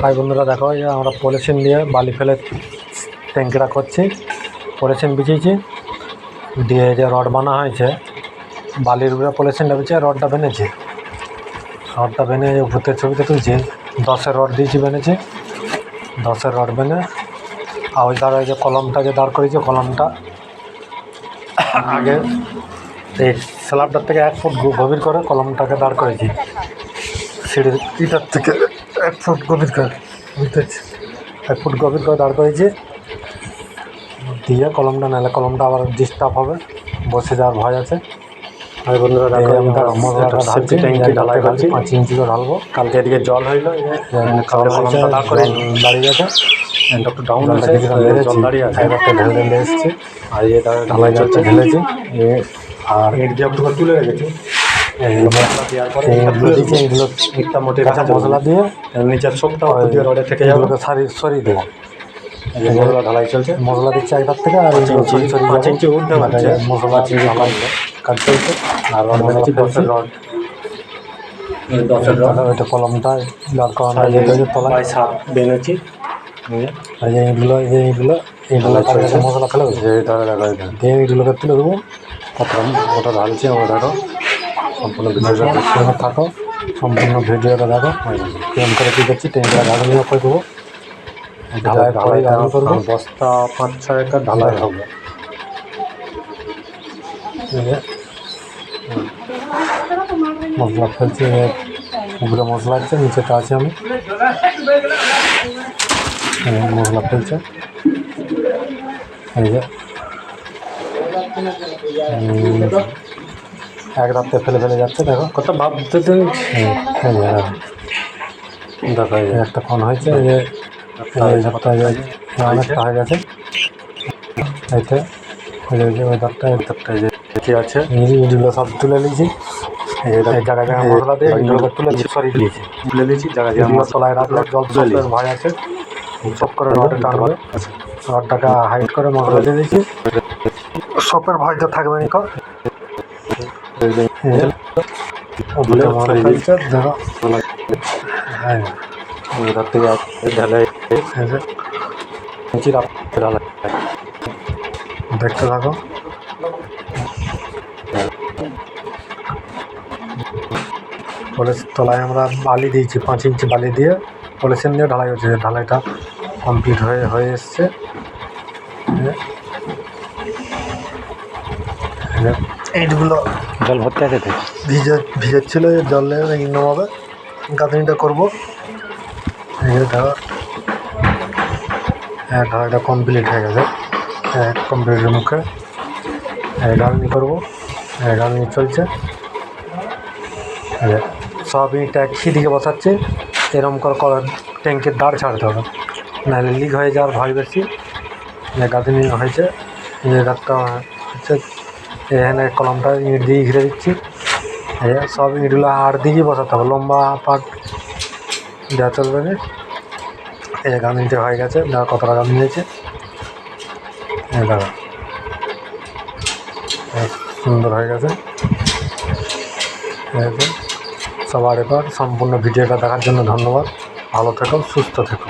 ভাই বন্ধুরা, দেখো আমরা পলিথিন দিয়ে বালি ফেলে ট্যাঙ্কিটা করছি। পলিথিন বিছিয়েছি দিয়ে যে রড বানা হয়েছে। বালির উপরে পলিথিনটা বিছিয়ে রডটা বেঁধেছি রডটা এই ভূতের ছবিতে তুলছি। দশের রড দিয়েছি বেঁধেছি দশের রড বেঁধে আর ওই ধারে যে কলমটা যে দাঁড় করেছি কলমটা আগে এই স্ল্যাবটার থেকে এক ফুট গভীর করে কলমটাকে দাঁড় করেছি। সিঁড়ির ইটার থেকে এক ফুট গভীর করে বুঝতেছি এক ফুট গভীর করে দাঁড় করেছি দিয়ে কলমটা নাহলে কলমটা আবার ডিস্টার্ব হবে বসে যাওয়ার ভয় আছে। আর বন্ধুরা দেখো সেফটি ট্যাঙ্কি ঢালাই করছি। পাঁচ ইঞ্চি করে ঢালবো। কালকে এদিকে জল হইল কলমটা দাঁড় করে দাঁড়িয়ে এটা ডাউন আছে জল দাঁড়িয়ে আছে। একটা ঢেলে ঢেলে এসছে। আর ধারে ঢালাই চলছে ঢেলেছি। আর ইট দিয়ে একটু তুলে রেখেছি। মশলা দেওয়ার পরে এগুলো তুলে দিয়েছি দিচ্ছি এগুলো ইটটা মোটে কাঁচা মশলা দিয়ে এর নিচের সবটা দিয়ে রডে থেকে যাবে। সারি সরিয়ে দেবো। মশলা ঢালাই চলছে। মশলা দিচ্ছি থেকে আর পাঁচ ইঞ্চি উঠতে পারছে মশলা পাঁচ ইঞ্চি ঢালাই কাজ চলছে আর রড। মেরেছি দশের রড। দশের রড। ওইটা কলমটা হয়ে আর এইগুলো এইগুলো এইগুলো মশলা এইগুলোকে তুলে দেবো। প্রথম ওটা ঢালছি দেখো সম্পূর্ণ ভিডিওটা দেখো, সঙ্গে থাকো সম্পূর্ণ ভিডিওটা দেখো। কেমন করে কী করছি ট্রেনটা গাড়ি করে দেবো। ঢালাই ঢালাই গাড়ি করব। বস্তা পাঁচ ছয় একটা ঢালাই হবে। এই মশলা ফেলছি উপরে মশলা আছে নিচেটা আছে আমি। মশলা ফেলছে। এই যে এক রাত্রে ফেলে ফেলে যাচ্ছে দেখো। কত ভাবতে তো এই এই যে দেখো একটা ফোন হয়েছে যে অনেকটা হয়ে গেছে। যে ওই যে কি আছে? সব তুলে নিয়েছি। মশলা দিয়ে তুলে দিয়েছি তুলে দিয়েছি জায়গা এগুলো তলায় রাখলে জল সবের ভয় আছে। সব করে রডে টানবে। রডটাকে হাইট করে মশলা দিয়ে দিয়েছি। সপের ভয় তো থাকবে না দেখতে থাকো। তলায় আমরা বালি দিয়েছি পাঁচ ইঞ্চি বালি দিয়ে পলিথিন দিয়ে ঢালাই হচ্ছে ঢালাইটা কমপ্লিট হয়ে হয়ে এসছে এইটগুলো জল ভর্তি আছে তো? ভিজে ভিজেছিল জলে নামাবে গাঁথনিটা করব। ধরো। হ্যাঁ ঢালাইটা কমপ্লিট হয়ে গেছে। হ্যাঁ কমপ্লিটের মুখে গাঁথনি করব। গাঁথনি চলছে। সব ইট একই দিকে বসাচ্ছে। এরকম করে কলার ট্যাঙ্কের দাঁড় ছাড়তে হবে। নাহলে লিক হয়ে যাওয়ার ভয় বেশি। গাঁথনি হয়েছে। যে দাঁড়টা হচ্ছে এখানে কলমটা ইট দিয়ে ঘিরে দিচ্ছি। সব ইটগুলো আট দিকেই বসাতে হবে? লম্বা পাট দেওয়া চলবে এই যে হয়ে গেছে। দেখো কতটা গাঁথনি হয়েছে। এই দেখো। সুন্দর হয়ে গেছে। সবার এবার সম্পূর্ণ ভিডিওটা দেখার জন্য ধন্যবাদ। ভালো থেকো, সুস্থ থেকো।